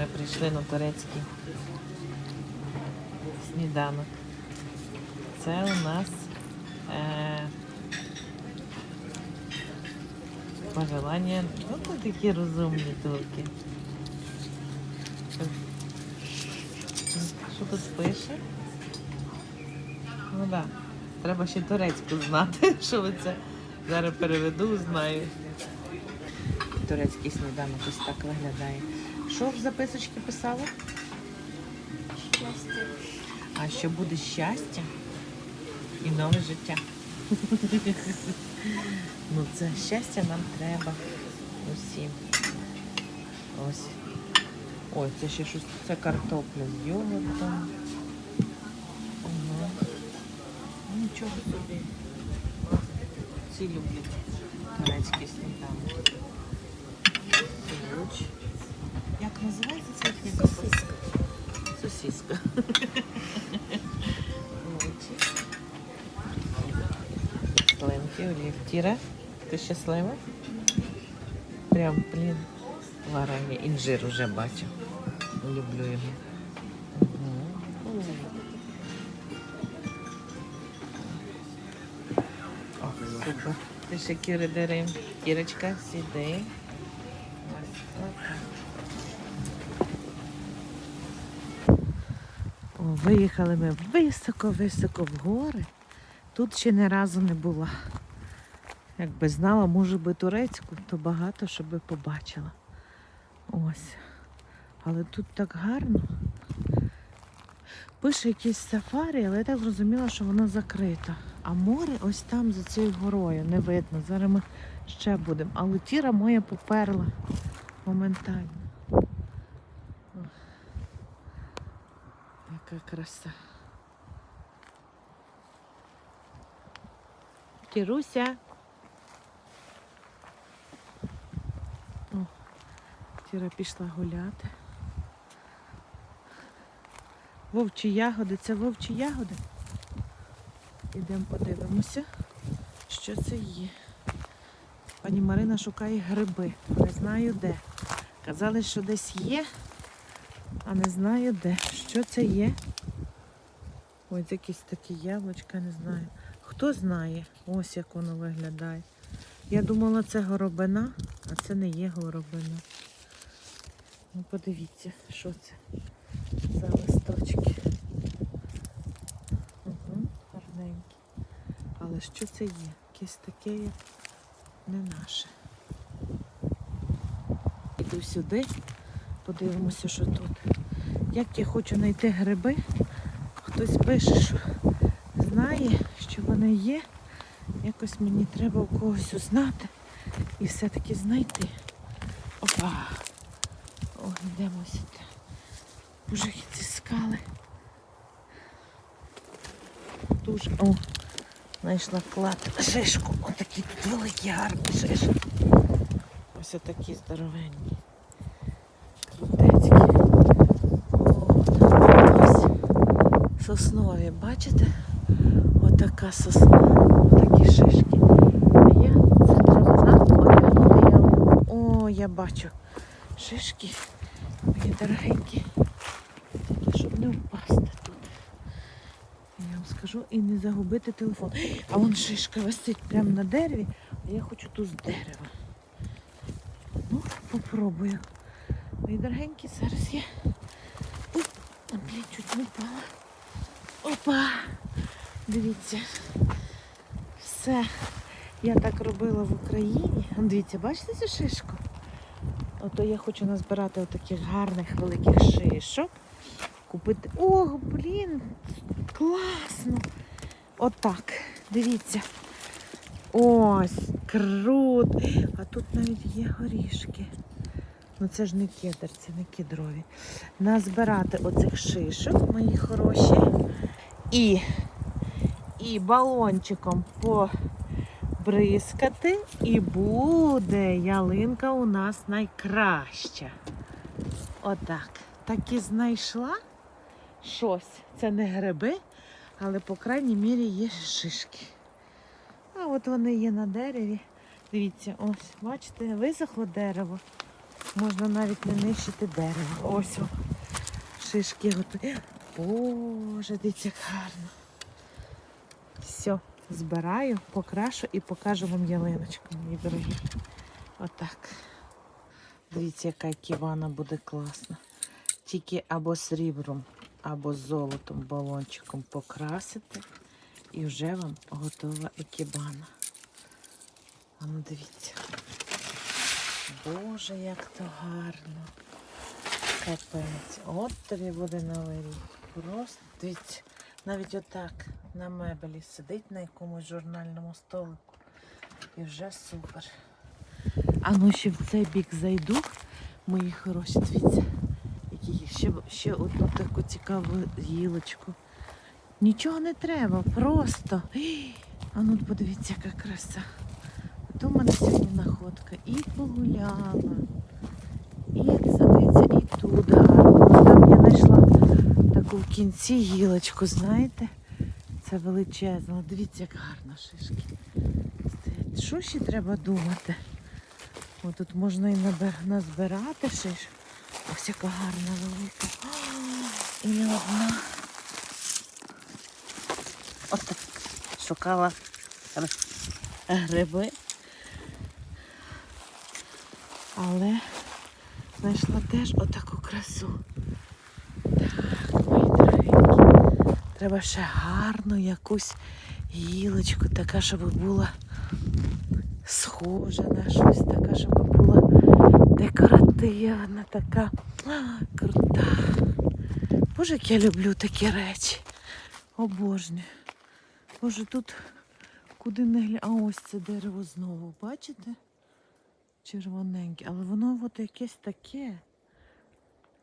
Ми прийшли на турецький сніданок. Це у нас е, пожелання. Ну, це такі розумні турки. Що тут пише? Ну так. Да. Треба ще турецьку знати, що ви це зараз переведу, знаю. Турецький сніданок ось так виглядає. Що в записочці писала? Щастя. А що буде щастя і нове життя. ну це щастя нам треба усім. Ось. Ой, це ще щось, це картопля з йогуртом. Ну, Нічого собі. Всі люблять турецький сніданок. Луч. Називається ця хліба? Сосиска. Сосиска. Лучі. Сливки, олівтіра. Ти щаслива? Прям, блін, варення. Інжир уже бачу. Люблю його. О, супер. Ти ще Кіри дери. Кірочка, сіди. Ось отак. О, виїхали ми високо-високо в гори. Тут ще ні разу не була. Якби знала, може би турецьку, то багато що би побачила. Ось. Але тут так гарно. Пише якийсь сафарі, але я так зрозуміла, що воно закрита. А море ось там за цією горою не видно. Зараз ми ще будемо. Але тіра моя поперла моментально. Яка краса. Тіруся. О, Тіра пішла гуляти. Вовчі ягоди, це вовчі ягоди. Ідемо подивимося, що це є. Пані Марина шукає гриби. Не знаю де. Казали, що десь є, а не знаю де. Що це є? Ось якісь такі яблучка, не знаю. Хто знає, ось як воно виглядає. Я думала, це горобина, а це не є горобина. Ну, подивіться, що це за листочки. Угу, гарненькі. Але що це є? Якесь таке, як не наше. Іду сюди, подивимося, що тут. Як я хочу знайти гриби, хтось пише, що знає, що вони є. Якось мені треба у когось узнати і все-таки знайти. Опа! О, йдемо сюди. Боже, ці скали. Дуже. О, знайшла клад. Шишку. Отакі тут великі гарні шишки. Ось отакі здоровенні. Крутецькі. О, ось соснові, бачите? Отака сосна, такі шишки. А я це травина, ялинку. О, я бачу шишки, мої дорогенькі. Тільки щоб не впасти тут. Я вам скажу і не загубити телефон. А вон шишка висить прямо на дереві, а я хочу ту з дерева. Ну, попробую. Мої дорогенькі, зараз я. Ой, блін, чуть не впала. Опа! Дивіться. Все. Я так робила в Україні. Дивіться, бачите цю шишку? Ото я хочу назбирати отаких гарних великих шишок. Купити. Ох, блін, класно! Отак. Дивіться. Ось, круто. А тут навіть є горішки. Ну це ж не кедр, це не кедрові. Назбирати оцих шишок, мої хороші. І, і балончиком побризкати, і буде ялинка у нас найкраща. Отак. Так і знайшла щось. Це не гриби, але, по крайній мірі, є шишки. А от вони є на дереві. Дивіться, ось, бачите, висохло дерево. Можна навіть не нищити дерево. Ось о, шишки готові. Боже, дивіться, гарно. Все, збираю, покрашу і покажу вам ялиночку, мої дорогі. Отак. Дивіться, яка ківана буде класна. Тільки або сріблом, або золотом балончиком покрасити. І вже вам готова екібана. А ну дивіться. Боже, як то гарно. Капець. От тобі буде новий рік. Просто дивіться, навіть отак на мебелі сидить на якомусь журнальному столику. І вже супер. А ну ще в цей бік зайду, мої хороші, дивіться, які. Ще, ще одну таку цікаву гілочку. Нічого не треба, просто. А ну подивіться, яка краса. От у мене сьогодні находка. І погуляла. І дивіться, і тут гарно. Там я знайшла таку в кінці гілочку, знаєте? Це величезна. Дивіться, як гарно шишки. Що ще треба думати? О, тут можна і назбирати шиш. Ось яка гарна велика. І не одна. От так шукала гриби. Але знайшла теж отаку красу. Так, мої дорогенькі. Треба ще гарну якусь гілочку, така, щоб була схожа на щось, така, щоб була декоративна, така а, крута. Боже, як я люблю такі речі. Обожнюю. Боже, тут куди не гля... А ось це дерево знову, бачите? Червоненьке, але воно от якесь таке.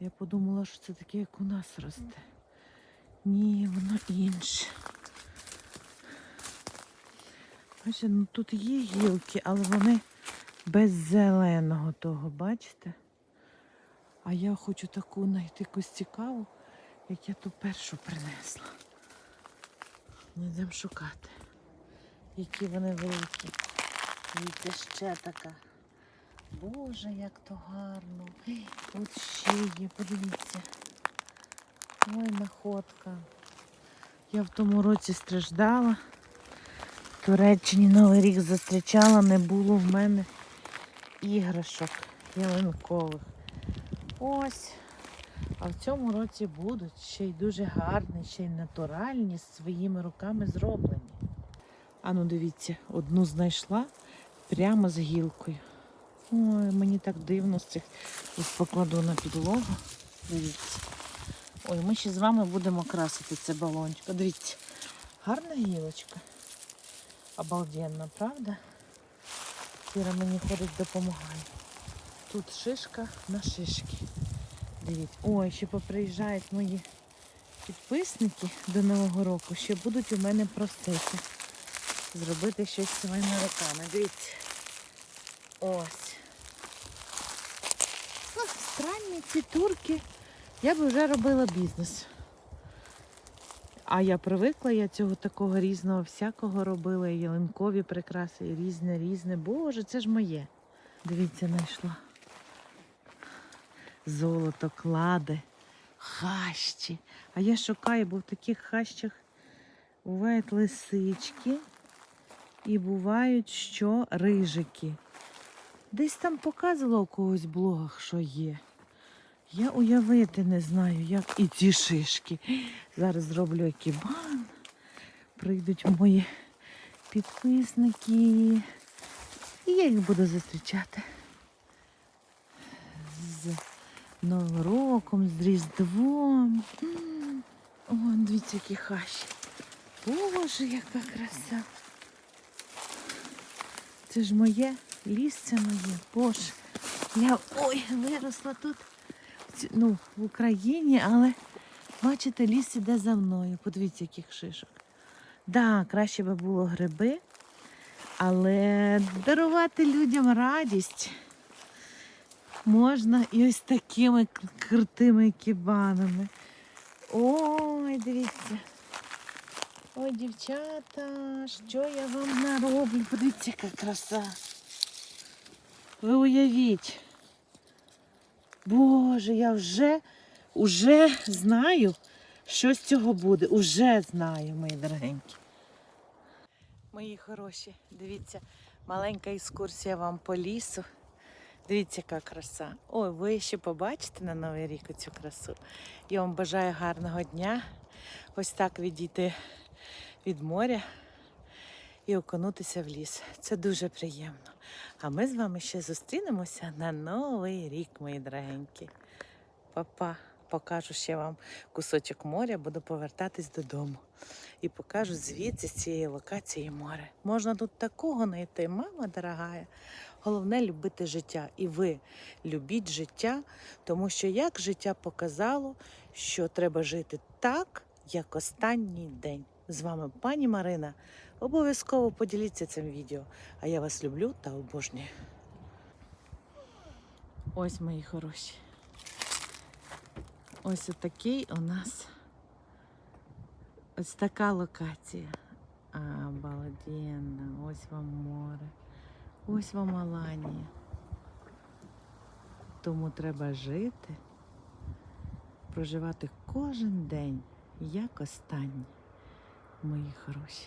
Я подумала, що це таке, як у нас росте. Ні, воно інше. Бачите, ну тут є гілки, але вони без зеленого того, бачите? А я хочу таку знайти якусь цікаву, як я ту першу принесла. Ну, йдемо шукати. Які вони великі. Дивіться, ще така. Боже, як то гарно. Тут ще є, подивіться. Ой, находка. Я в тому році страждала. В Туреччині Новий рік зустрічала, не було в мене іграшок ялинкових. Ось. А в цьому році будуть ще й дуже гарні, ще й натуральні, своїми руками зроблені. А ну дивіться, одну знайшла прямо з гілкою. Ой, мені так дивно з цих. Ось покладу на підлогу. Дивіться. Ой, ми ще з вами будемо красити це балончик. Дивіться, гарна гілочка. Обалденна, правда? Кіра мені ходить, допомагає. Тут шишка на шишки. Дивіться. Ой, ще поприїжджають мої підписники до Нового року. Ще будуть у мене просити зробити щось своїми руками. Дивіться. Ось. Странні ці турки. Я би вже робила бізнес. А я привикла, я цього такого різного всякого робила. Ялинкові прикраси, і різне, різне. Боже, це ж моє. Дивіться, знайшла. Золото, клади, хащі. А я шукаю, бо в таких хащах бувають лисички і бувають що рижики. Десь там показувала у когось в блогах, що є. Я уявити не знаю, як і ці шишки. Зараз зроблю екібан. Прийдуть мої підписники. І я їх буду зустрічати. З Новим роком, з Різдвом. О, дивіться, які хащі. Боже, яка краса. Це ж моє, ліс це моє. Боже. Я ой, виросла тут ну, в Україні, але бачите, ліс іде за мною. Подивіться, яких шишок. Да, краще би було гриби, але дарувати людям радість можна і ось такими крутими кібанами. Ой, дивіться. Ой, дівчата, що я вам нароблю? Подивіться, яка краса. Ви уявіть. Боже, я вже, уже знаю, що з цього буде. Уже знаю, мої дорогенькі. Мої хороші, дивіться, маленька екскурсія вам по лісу. Дивіться, яка краса. Ой, ви ще побачите на Новий рік цю красу. Я вам бажаю гарного дня. Ось так відійти від моря і окунутися в ліс. Це дуже приємно. А ми з вами ще зустрінемося на Новий рік, мої дорогенькі. Па-па. Покажу ще вам кусочок моря, буду повертатись додому. І покажу звідси з цієї локації море. Можна тут такого знайти, мама дорогая. Головне любити життя. І ви любіть життя, тому що як життя показало, що треба жити так, як останній день. З вами пані Марина. Обов'язково поділіться цим відео. А я вас люблю та обожнюю. Ось мої хороші. Ось отакий у нас ось така локація. А, балденна. Ось вам море. Ось вам Аланія. Тому треба жити, проживати кожен день, як останній, мої хороші.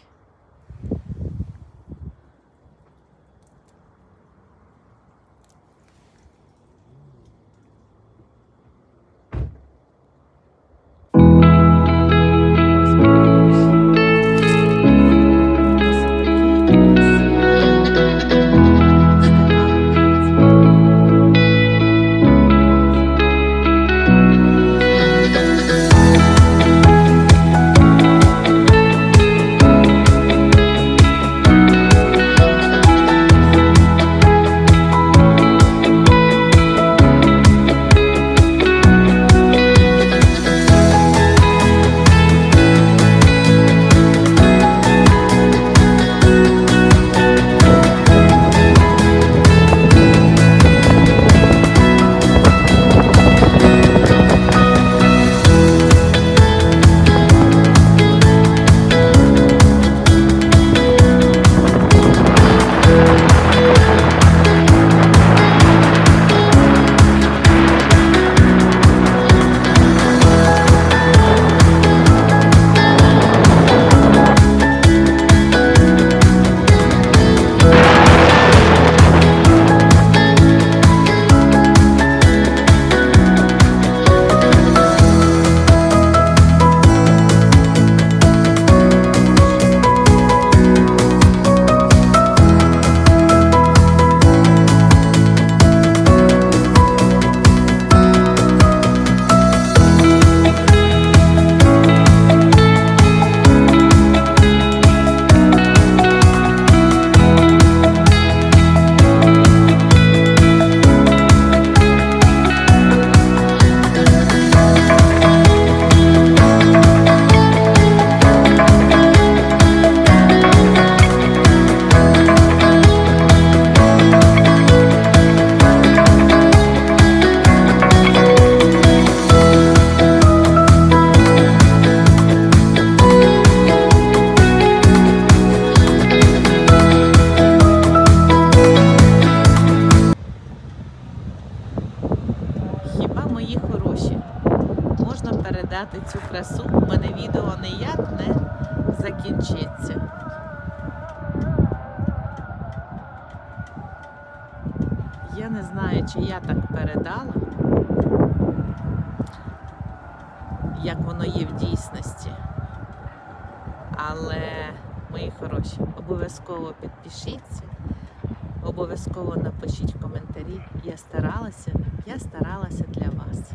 Я не знаю, чи я так передала, як воно є в дійсності. Але, мої хороші, обов'язково підпишіться, обов'язково напишіть коментарі. Я старалася, я старалася для вас.